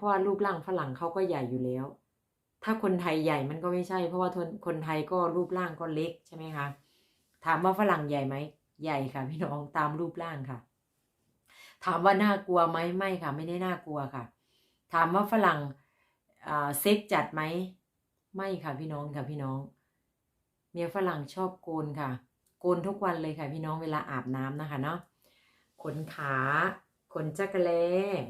เพราะว่ารูปร่างฝรั่งเขาก็ใหญ่อยู่แล้ว ถ้าคนไทยใหญ่มันก็ไม่ใช่ เพราะว่าคนคนไทยก็รูปร่างก็เล็กใช่ไหมคะ ถามว่าฝรั่งใหญ่ไหม ใหญ่ค่ะ พี่น้องตามรูปร่างค่ะ ถามว่าน่ากลัวไหมไม่ค่ะ ไม่ได้น่ากลัวค่ะ ถามว่าฝรั่งเซ็กจัดไหมไม่ค่ะพี่น้องค่ะพี่น้อง เมียฝรั่งชอบโกนค่ะ โกนทุกวันเลยค่ะ พี่น้องเวลาอาบน้ำนะคะเนาะขนขา ขนจักรแล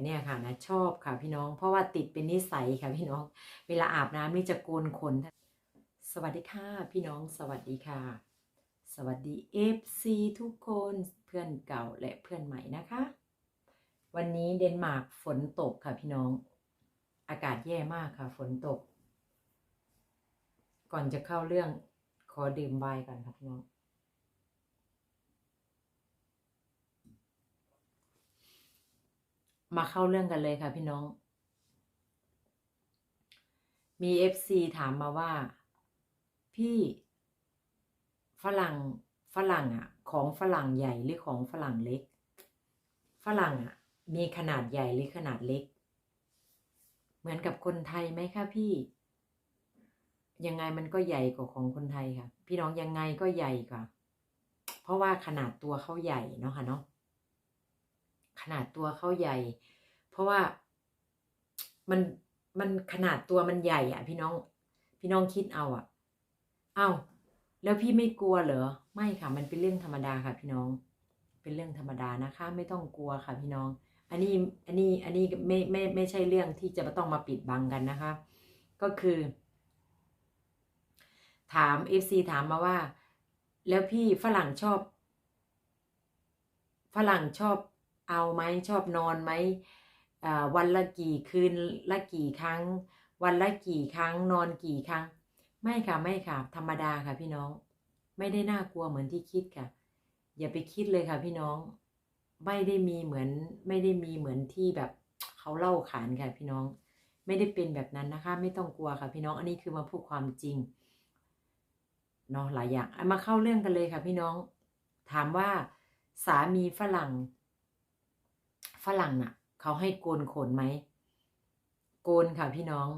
เนี่ยค่ะนะชอบค่ะพี่น้อง เพราะว่าติดเป็นนิสัยค่ะพี่น้อง เวลาอาบน้ำนี่จะโกนขน สวัสดีค่ะพี่น้องสวัสดีค่ะ สวัสดี FC ทุกคนเพื่อนเก่าและเพื่อนใหม่นะคะ วันนี้เดนมาร์กฝนตกค่ะพี่น้อง อากาศแย่มากค่ะ ฝนตก ก่อนจะเข้าเรื่องขอดื่มไวน์ก่อนค่ะพี่น้อง มาเข้าเรื่องกันเลยค่ะพี่น้อง มี FC ถามมาว่า พี่ฝรั่งฝรั่งอะ ของฝรั่งใหญ่หรือของฝรั่งเล็ก ฝรั่งอะ มีขนาดใหญ่หรือขนาดเล็ก เหมือนกับคนไทยไหมคะพี่ ยังไงมันก็ใหญ่กว่าของคนไทยค่ะ พี่น้องยังไงก็ใหญ่กว่า เพราะว่าขนาดตัวเขาใหญ่เนาะค่ะเนาะ ขนาดตัวเขาใหญ่ เพราะว่ามันมันขนาดตัวมันใหญ่อะพี่น้อง พี่น้องคิดเอาอะเอ้าแล้วพี่ไม่กลัวเหรอไม่ค่ะ มันเป็นเรื่องธรรมดาค่ะ พี่น้อง เป็นเรื่องธรรมดานะคะ ไม่ต้องกลัวค่ะ พี่น้อง อันนี้อันนี้อันนี้ไม่ไม่ไม่ใช่เรื่องที่จะต้องมาปิดบังกันนะคะ ก็คือ ถาม FC ถามมาว่า แล้วพี่ฝรั่งชอบ ฝรั่งชอบ เอาไหมชอบนอนไหมวันละกี่คืนละกี่ครั้ง วันละกี่ครั้งนอนกี่ครั้ง ไม่ค่ะไม่ค่ะ ธรรมดาค่ะพี่น้อง ไม่ได้น่ากลัวเหมือนที่คิดค่ะ อย่าไปคิดเลยค่ะพี่น้อง ไม่ได้มีเหมือนไม่ได้มีเหมือนที่แบบเขาเล่าขานค่ะพี่น้อง ไม่ได้เป็นแบบนั้นนะคะ ไม่ต้องกลัวค่ะพี่น้องอันนี้คือมาพูดความจริงเนาะหลายอย่างมาเข้าเรื่องกันเลยค่ะพี่น้อง ถามว่าสามีฝรั่ง ฝรั่งน่ะ เขาให้โกนขนไหม โกนค่ะพี่น้อง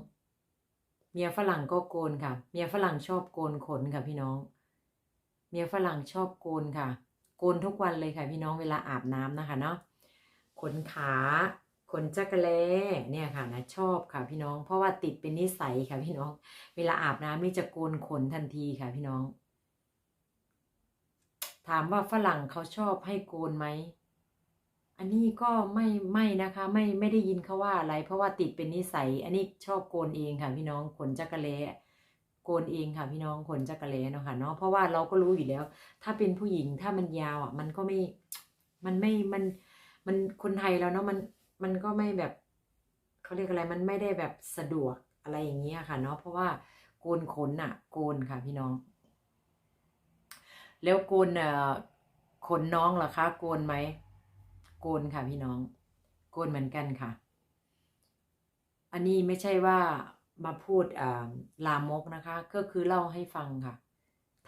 เมียฝรั่งก็โกนค่ะ เมียฝรั่งชอบโกนขนค่ะพี่น้อง เมียฝรั่งชอบโกนค่ะ โกนทุกวันเลยค่ะ พี่น้องเวลาอาบน้ำนะคะเนาะ ขนขาขนจักรแลเนี่ยค่ะนะชอบค่ะพี่น้อง เพราะว่าติดเป็นนิสัยค่ะพี่น้อง เวลาอาบน้ำนี่จะโกนขนทันทีค่ะพี่น้อง ถามว่าฝรั่งเขาชอบให้โกนไหม อันนี้ก็ไม่ไม่นะคะ ไม่ไม่ได้ยินเขาว่าอะไร เพราะว่าติดเป็นนิสัย อันนี้ชอบโกนเองค่ะ พี่น้องขนจักรแลโกนเองค่ะ พี่น้องขนจักรแลเนาะค่ะเนาะเพราะว่าเราก็รู้อยู่แล้ว ถ้าเป็นผู้หญิงถ้ามันยาวอะ มันก็ไม่มันไม่มันมันคนไทยแล้วเนาะมันมันก็ไม่แบบเขาเรียกอะไรมันไม่ได้แบบสะดวกอะไรอย่างเงี้ยค่ะ เนาะเพราะว่าโกนขนอะ โกนค่ะ พี่น้อง แล้วโกนเอ่อขนน้องล่ะคะ โกนไหม โกนค่ะพี่น้อง โกนเหมือนกันค่ะ อันนี้ไม่ใช่ว่ามาพูดลามกนะคะ ก็คือเล่าให้ฟังค่ะ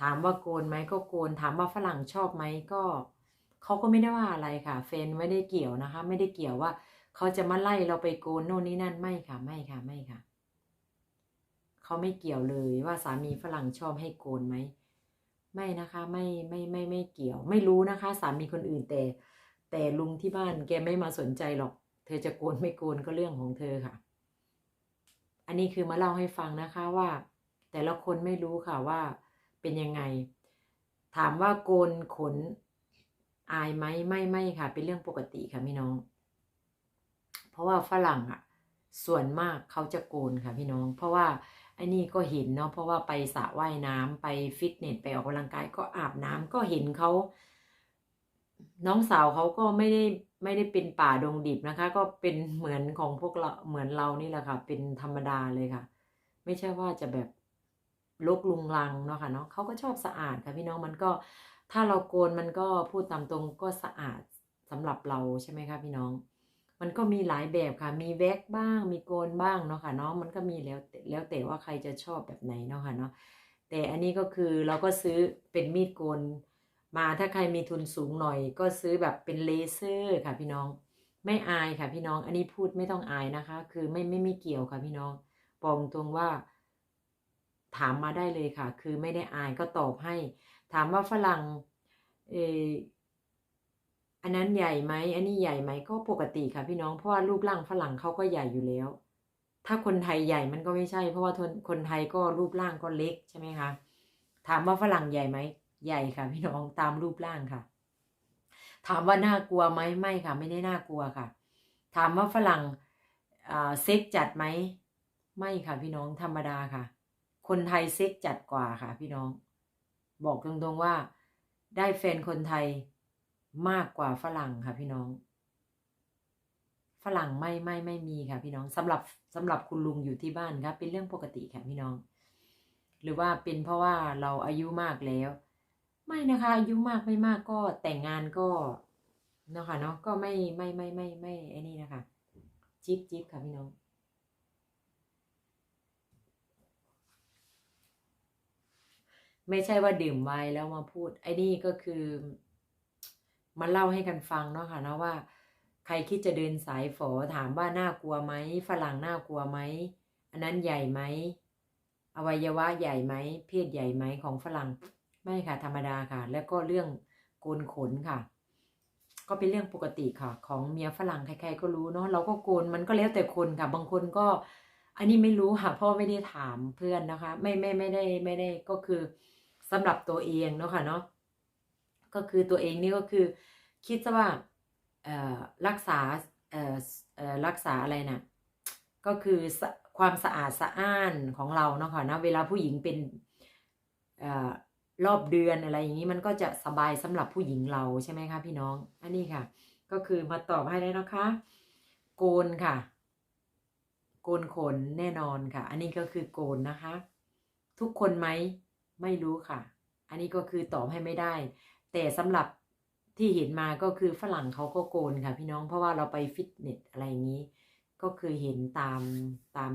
ถามว่าโกนไหมก็โกน ถามว่าฝรั่งชอบไหมก็เขาก็ไม่ได้ว่าอะไรค่ะ เฟนไม่ได้เกี่ยวนะคะ ไม่ได้เกี่ยวว่าเขาจะมาไล่เราไปโกนโน่นนี่นั่นไม่ค่ะ ไม่ค่ะไม่ค่ะเขาไม่เกี่ยวเลยว่าสามีฝรั่งชอบให้โกนไหมไม่นะคะ ไม่ไม่ไม่ไม่เกี่ยว ไม่รู้นะคะ สามีคนอื่นแต่ แต่ลุงที่บ้านแกไม่มาสนใจหรอก เธอจะโกนไม่โกนก็เรื่องของเธอค่ะ อันนี้คือมาเล่าให้ฟังนะคะว่า แต่ละคนไม่รู้ค่ะว่าเป็นยังไง ถามว่าโกนขนอายไหมไม่ไม่ค่ะ เป็นเรื่องปกติค่ะพี่น้อง เพราะว่าฝรั่งอะ ส่วนมากเขาจะโกนค่ะพี่น้อง เพราะว่าไอ้นี่ก็เห็นเนาะเพราะว่าไปสระว่ายน้ำไปฟิตเนสไปออกกำลังกายก็อาบน้ำก็เห็นเขา น้องสาวเขาก็ไม่ได้ไม่ได้เป็นป่าดงดิบนะคะ ก็เป็นเหมือนของพวกเราเหมือนเรานี่แหละค่ะ เป็นธรรมดาเลยค่ะ ไม่ใช่ว่าจะแบบลกลุงลังเนาะค่ะเนาะเขาก็ชอบสะอาดค่ะพี่น้องมันก็ถ้าเราโกนมันก็พูดตามตรงก็สะอาดสำหรับเราใช่ไหมคะพี่น้อง มันก็มีหลายแบบค่ะ มีแว็กบ้าง มีโกนบ้างเนาะค่ะเนาะมันก็มีแล้วแต่แล้วแต่ว่าใครจะชอบแบบไหนเนาะค่ะเนาะแต่อันนี้ก็คือเราก็ซื้อเป็นมีดโกน มาถ้าใครมีทุนสูงหน่อย ก็ซื้อแบบเป็นเลเซอร์ค่ะพี่น้อง ไม่อายค่ะพี่น้อง อันนี้พูดไม่ต้องอายนะคะ คือไม่ไม่ไม่เกี่ยวค่ะพี่น้องบอกตรงว่า ถามมาได้เลยค่ะ คือไม่ได้อายก็ตอบให้ ถามว่าฝรั่งเอออันนั้นใหญ่ไหมอันนี้ใหญ่ไหมก็ปกติค่ะพี่น้องเพราะว่ารูปร่างฝรั่งเขาก็ใหญ่อยู่แล้ว ถ้าคนไทยใหญ่มันก็ไม่ใช่ เพราะว่าคนคนไทยก็รูปร่างก็เล็กใช่ไหมคะถามว่าฝรั่งใหญ่ไหม ใหญ่ค่ะ พี่น้องตามรูปร่างค่ะ ถามว่าน่ากลัวไหมไม่ค่ะ ไม่ได้น่ากลัวค่ะ ถามว่าฝรั่งเซ็กจัดไหมไม่ค่ะพี่น้องธรรมดาค่ะ คนไทยเซ็กจัดกว่าค่ะ พี่น้อง บอกตรงๆว่า ได้แฟนคนไทยมากกว่าฝรั่งค่ะ พี่น้อง ฝรั่งไม่ไม่ไม่มีค่ะ พี่น้องสำหรับสำหรับคุณลุงอยู่ที่บ้านครับเป็นเรื่องปกติค่ะพี่น้อง หรือว่าเป็นเพราะว่าเราอายุมากแล้ว ไม่นะคะอายุมากไม่มากก็แต่งงานก็เนาะค่ะเนาะก็ไม่ไม่ไม่ไม่ไม่ไอ้นี่นะคะจิ๊บจิ๊บค่ะพี่น้องไม่ใช่ว่าดื่มไวน์แล้วมาพูด ไอ้นี่ก็คือ มาเล่าให้กันฟังเนาะค่ะเนาะว่า ใครคิดจะเดินสายฝอถามว่าน่ากลัวไหมฝรั่งน่ากลัวไหมอันนั้นใหญ่ไหมอวัยวะใหญ่ไหมเพศใหญ่ไหมของฝรั่ง ไม่ค่ะธรรมดาค่ะ แล้วก็เรื่องโกนขนค่ะ ก็เป็นเรื่องปกติค่ะ ของเมียฝรั่งใครๆก็รู้เนาะเราก็โกนมันก็แล้วแต่คนค่ะ บางคนก็ อันนี้ไม่รู้ค่ะพราะไม่ได้ถามเพื่อนนะคะ ไม่ไม่ไม่ได้ไม่ได้ก็คือสำหรับตัวเองเนาะค่ะเนาะก็คือตัวเองนี่ก็คือคิดซะว่ารักษารักษาอะไรนะก็คือความสะอาดสะอ้านของเราเนาะค่ะนะเวลาผู้หญิงเป็น รอบเดือนอะไรอย่างนี้มันก็จะสบายสำหรับผู้หญิงเราใช่ไหมคะพี่น้อง อันนี้ค่ะ ก็คือมาตอบให้ได้นะคะ โกนค่ะ โกนขนแน่นอนค่ะ อันนี้ก็คือโกนนะคะ ทุกคนไหมไม่รู้ค่ะ อันนี้ก็คือตอบให้ไม่ได้ แต่สำหรับที่เห็นมาก็คือฝรั่งเขาก็โกนค่ะ พี่น้องเพราะว่าเราไปฟิตเนสอะไรอย่างนี้ ก็คือเห็นตามตาม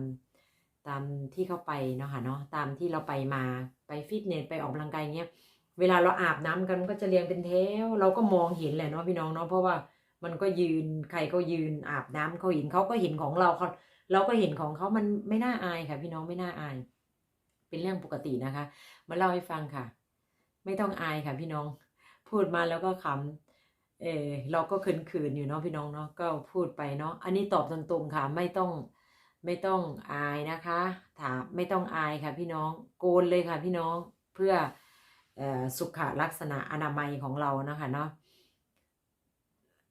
ตามที่เขาไปเนาะค่ะเนาะตามที่เราไปมาไปฟิตเนสไปออกกำลังกายเงี้ยเวลาเราอาบน้ำกันก็จะเรียงเป็นแถวเราก็มองเห็นแหละเนาะพี่น้องเนาะเพราะว่ามันก็ยืนใครก็ยืนอาบน้ำเขาเห็นเขาก็เห็นของเราเขาเราก็เห็นของเขามันไม่น่าอายค่ะ พี่น้องไม่น่าอาย เป็นเรื่องปกตินะคะ มาเล่าให้ฟังค่ะ ไม่ต้องอายค่ะ พี่น้อง พูดมาแล้วก็ขำเออเราก็ขืนๆอยู่เนาะพี่น้องเนาะก็พูดไปเนาะอันนี้ตอบตรงๆค่ะ ไม่ต้อง ไม่ต้องอายนะคะ ถามไม่ต้องอายค่ะพี่น้องโกนเลยค่ะพี่น้องเพื่อสุขลักษณะอนามัยของเรานะคะเนาะ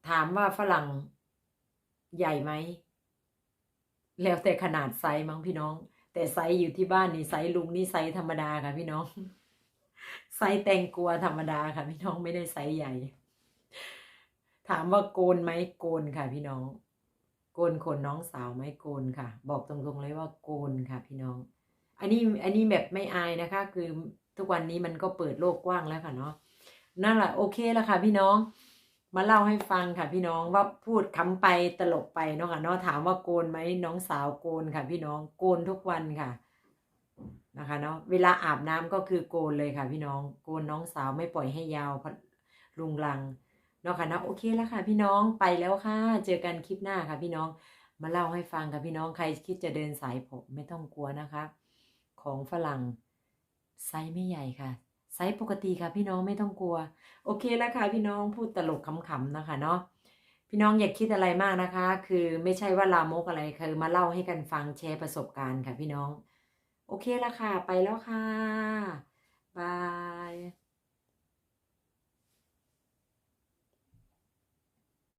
ถามว่าฝรั่งใหญ่ไหม แล้วแต่ขนาดไซส์มั้งพี่น้อง แต่ไซส์อยู่ที่บ้านนี่ไซส์ลุงนี่ไซส์ธรรมดาค่ะพี่น้อง ไซส์แตงกัวธรรมดาค่ะพี่น้องไม่ได้ไซส์ใหญ่ ถามว่าโกนไหมโกนค่ะพี่น้อง โกนขนน้องสาวไม่โกนค่ะ บอกตรงๆเลยว่าโกนค่ะ พี่น้อง อันนี้อันนี้แบบไม่อายนะคะ คือทุกวันนี้มันก็เปิดโลกกว้างแล้วค่ะเนาะนั่นแหละโอเคแล้วค่ะ พี่น้องมาเล่าให้ฟังค่ะ พี่น้องว่าพูดคำไปตลกไปเนาะค่ะเนาะถามว่าโกนไหมน้องสาวโกนค่ะ พี่น้องโกนทุกวันค่ะนะคะเนาะเวลาอาบน้ำก็คือโกนเลยค่ะ พี่น้องโกนน้องสาวไม่ปล่อยให้ยาวลุงลัง นาะค่ะนะโอเคแล้วค่ะ พี่น้องไปแล้วค่ะ เจอกันคลิปหน้าค่ะ พี่น้องมาเล่าให้ฟังค่ะพี่น้องใครคิดจะเดินสายผมไม่ต้องกลัวนะคะ ของฝรั่งไซส์ไม่ใหญ่ค่ะไซส์ปกติค่ะ พี่น้องไม่ต้องกลัว โอเคแล้วค่ะ พี่น้องพูดตลกขำๆนะคะเนาะพี่น้องอย่าคิดอะไรมากนะคะ คือไม่ใช่ว่าลามกอะไรคือมาเล่าให้กันฟังแชร์ประสบการณ์ค่ะ พี่น้อง โอเคแล้วค่ะ ไปแล้วค่ะบาย